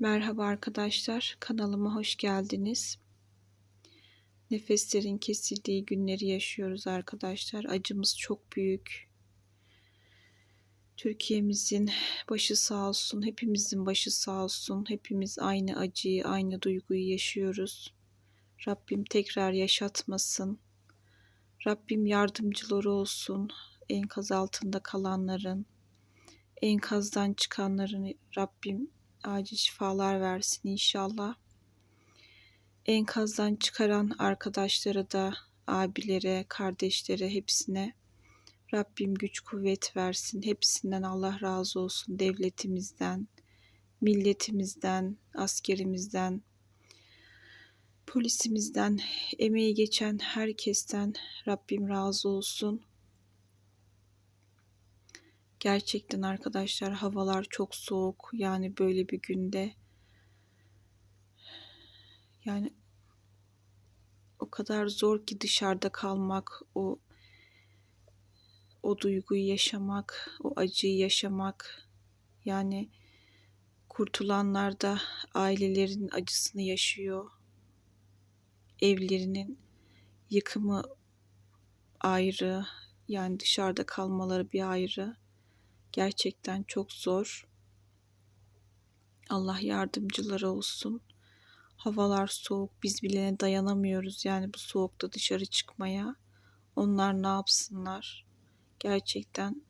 Merhaba arkadaşlar, kanalıma hoş geldiniz. Nefeslerin kesildiği günleri yaşıyoruz arkadaşlar. Acımız çok büyük. Türkiye'mizin başı sağ olsun, hepimizin başı sağ olsun. Hepimiz aynı acıyı, aynı duyguyu yaşıyoruz. Rabbim tekrar yaşatmasın. Rabbim yardımcıları olsun. Enkaz altında kalanların, enkazdan çıkanların Rabbim acil şifalar versin inşallah. Enkazdan çıkaran arkadaşlara da, abilere, kardeşlere hepsine Rabbim güç kuvvet versin. Hepsinden Allah razı olsun. Devletimizden, milletimizden, askerimizden, polisimizden, emeği geçen herkesten Rabbim razı olsun. Gerçekten arkadaşlar havalar çok soğuk. Yani böyle bir günde yani o kadar zor ki dışarıda kalmak, o o duyguyu yaşamak, o acıyı yaşamak. Yani kurtulanlar da ailelerin acısını yaşıyor. Evlerinin yıkımı ayrı, yani dışarıda kalmaları bir ayrı. Gerçekten çok zor. Allah yardımcıları olsun. Havalar soğuk. Biz bile dayanamıyoruz yani bu soğukta dışarı çıkmaya. Onlar ne yapsınlar? Gerçekten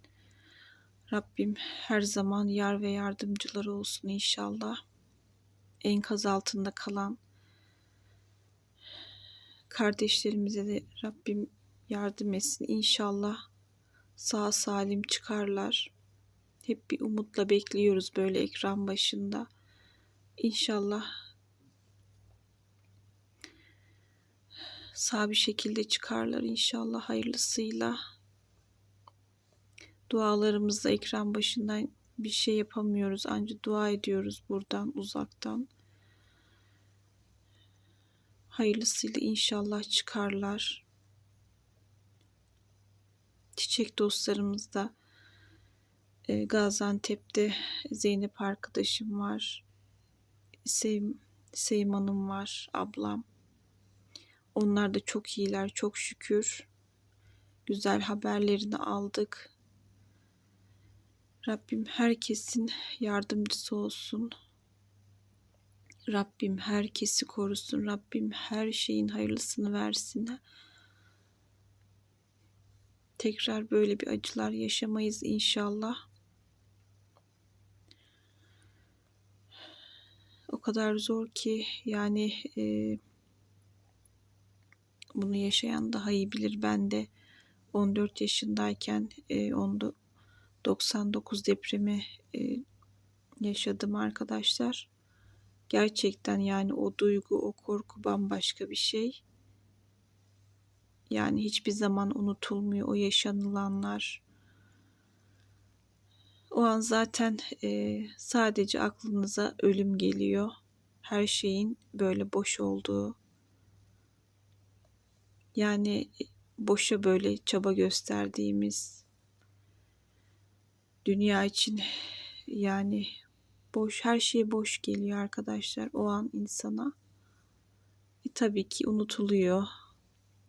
Rabbim her zaman yar ve yardımcıları olsun inşallah. Enkaz altında kalan kardeşlerimize de Rabbim yardım etsin inşallah. Sağ salim çıkarlar. Hep bir umutla bekliyoruz böyle ekran başında. İnşallah sağ bir şekilde çıkarlar inşallah hayırlısıyla. Dualarımızda ekran başından bir şey yapamıyoruz. Ancak dua ediyoruz buradan uzaktan. Hayırlısıyla inşallah çıkarlar. Çiçek dostlarımız da e, Gaziantep'te Zeynep arkadaşım var. Sevim, Sevim Hanım var, ablam. Onlar da çok iyiler, çok şükür. Güzel haberlerini aldık. Rabbim herkesin yardımcısı olsun. Rabbim herkesi korusun. Rabbim her şeyin hayırlısını versin. Tekrar böyle bir acılar yaşamayız inşallah. O kadar zor ki yani e, bunu yaşayan daha iyi bilir. Ben de 14 yaşındayken e, 99 depremi e, yaşadım arkadaşlar. Gerçekten yani o duygu, o korku bambaşka bir şey. Yani hiçbir zaman unutulmuyor o yaşanılanlar. O an zaten e, sadece aklınıza ölüm geliyor. Her şeyin böyle boş olduğu. Yani boşa böyle çaba gösterdiğimiz dünya için yani boş her şey boş geliyor arkadaşlar o an insana. E, tabii ki unutuluyor.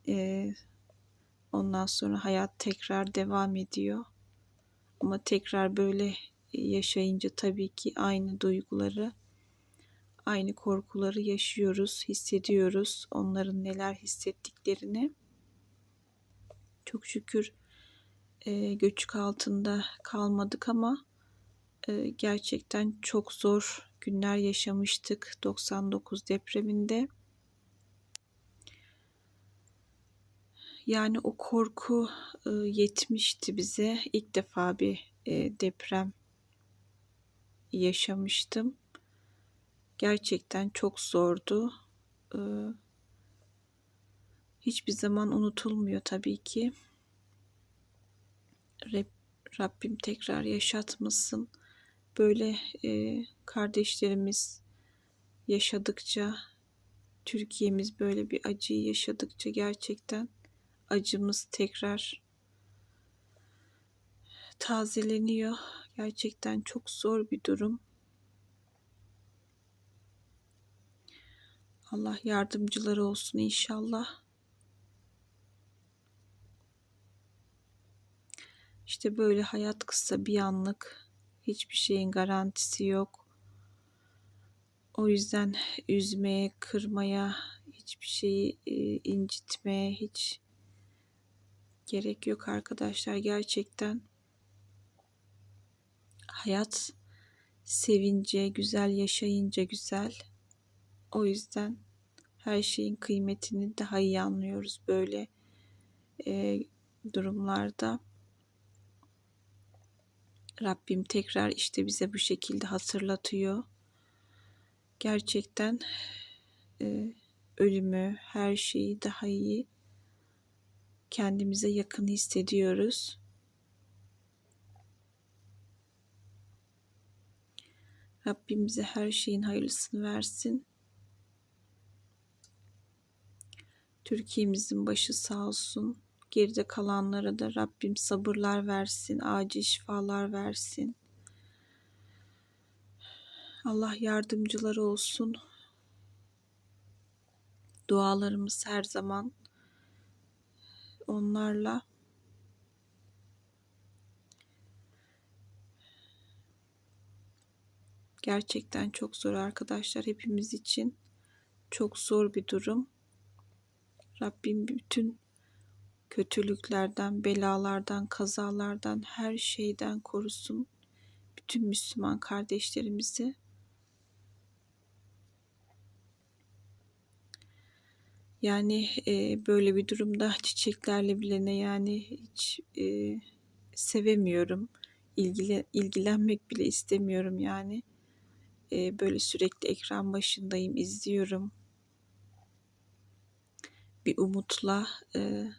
E, ondan sonra hayat tekrar devam ediyor. Ama tekrar böyle yaşayınca tabii ki aynı duyguları, aynı korkuları yaşıyoruz, hissediyoruz. Onların neler hissettiklerini. Çok şükür e, göçük altında kalmadık ama e, gerçekten çok zor günler yaşamıştık 99 depreminde. Yani o korku yetmişti bize. İlk defa bir e, deprem yaşamıştım. Gerçekten çok zordu. Hiçbir zaman unutulmuyor tabii ki. Rabbim tekrar yaşatmasın. Böyle e, kardeşlerimiz yaşadıkça, Türkiye'miz böyle bir acıyı yaşadıkça gerçekten acımız tekrar tazeleniyor. Gerçekten çok zor bir durum. Allah yardımcıları olsun inşallah. İşte böyle hayat kısa bir anlık. Hiçbir şeyin garantisi yok. O yüzden üzmeye, kırmaya, hiçbir şeyi e, incitmeye hiç gerek yok arkadaşlar. Gerçekten hayat sevince, güzel yaşayınca güzel. O yüzden her şeyin kıymetini daha iyi anlıyoruz böyle e, durumlarda. Rabbim tekrar işte bize bu şekilde hatırlatıyor. Gerçekten e, ölümü, her şeyi daha iyi kendimize yakın hissediyoruz. Rabbim bize her şeyin hayırlısını versin. Türkiye'mizin başı sağ olsun. Geride kalanlara da Rabbim sabırlar versin, acil şifalar versin. Allah yardımcıları olsun. Dualarımız her zaman onlarla. Gerçekten çok zor arkadaşlar hepimiz için. Çok zor bir durum. Rabbim bütün kötülüklerden, belalardan, kazalardan, her şeyden korusun bütün Müslüman kardeşlerimizi. Yani e, böyle bir durumda çiçeklerle bile ne yani hiç e, sevemiyorum. İlgile, ilgilenmek bile istemiyorum yani. E, böyle sürekli ekran başındayım, izliyorum. Bir umutla e,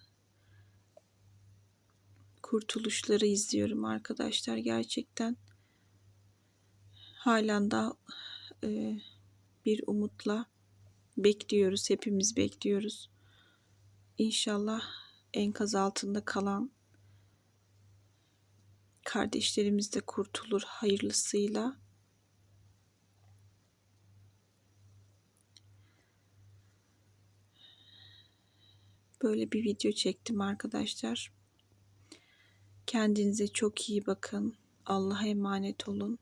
kurtuluşları izliyorum arkadaşlar. Gerçekten halen daha e, bir umutla bekliyoruz. Hepimiz bekliyoruz. İnşallah enkaz altında kalan kardeşlerimiz de kurtulur hayırlısıyla. Böyle bir video çektim arkadaşlar. Kendinize çok iyi bakın. Allah'a emanet olun.